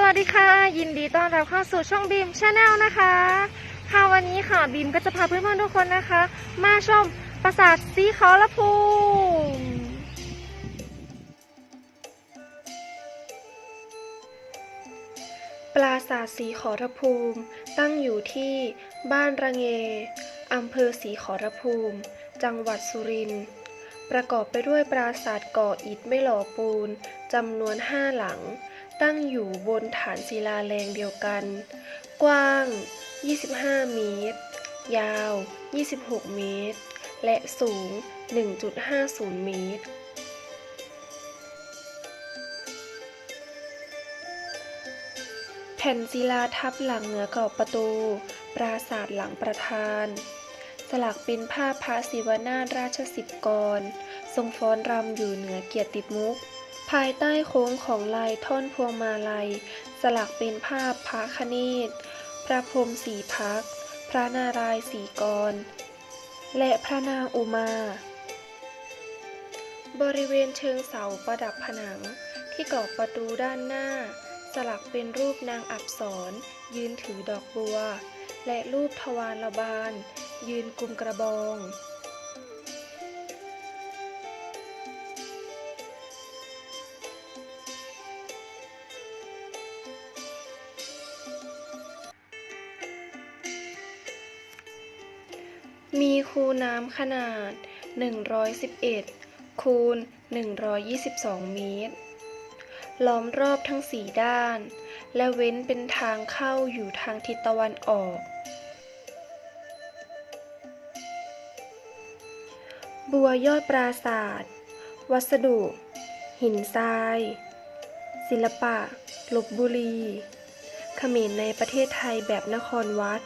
สวัสดีค่ะ ยินดีต้อนรับเข้าสู่ช่องบีมชาแนลนะคะ ค่ะวันนี้ค่ะบีมก็จะพาเพื่อนๆทุกคนนะคะ มาชมปราสาทสีขอละภูมปราสาทสีขอรภูมิ ตั้งอยู่ที่บ้านระเงอำเภอสีขอรภูมิ จังหวัดสุรินทร์ ประกอบไปด้วยปราสาทก่ออิฐไม่หล่อปูนจำนวนห้าหลัง ตั้งอยู่บนฐานศิลาแรงเดียวกัน กว้าง 25 เมตร ยาว 26 เมตร และสูง 1.50 เมตรแผ่นศิลาทับหลังเหนือกรอบประตู ปราสาทหลังประธาน สลักเป็นภาพพระศิวนาถราชสิบกร ทรงฟ้อนรำอยู่เหนือเกียรติมุกภายใต้โค้งของลายท่อนพวงมาลัย สลักเป็นภาพพระคเนศพระพรหมสีพัก พระนารายณ์สีกร และพระนางอุมา บริเวณเชิงเสาประดับผนัง ที่กรอบประตูด้านหน้า สลักเป็นรูปนางอับสรยืนถือดอกบัว และรูปทวารบาล ยืนกลุ่มกระบอง มีคูน้ำขนาด 111 คูณ 122 เมตร ล้อมรอบทั้งสี่ด้าน และเว้นเป็นทางเข้าอยู่ทางทิศตะวันออก บัวยอดปราศาสตร์วัสดุ หินทราย ศิลปะ ลบบุรี เขมรในประเทศไทยแบบนครวัด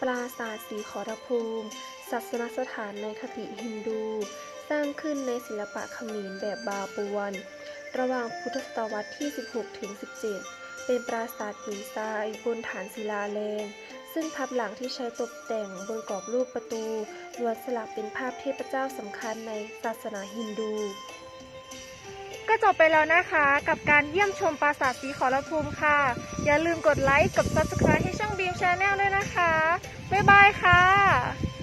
ปราสาทสีขอรภูมิศาสนสถานในคติฮินดู สร้างขึ้นในศิลปะเขมรแบบบาปวน ระหว่างพุทธศตวรรษที่ 16-17 เป็นปราสาทหินทรายบนฐานศิลาแรง ซึ่งทับหลังที่ใช้ตกแต่งบนกรอบรูปประตูล้วนสลักเป็นภาพเทพเจ้าสำคัญในศาสนาฮินดู ก็จบไปแล้วนะคะ กับการเยี่ยมชมปราสาทสีขอรภูมิค่ะ อย่าลืมกดไลค์กด subscribe ให้ช่องบีมชาแนลด้วยนะคะ บ๊ายบายค่ะ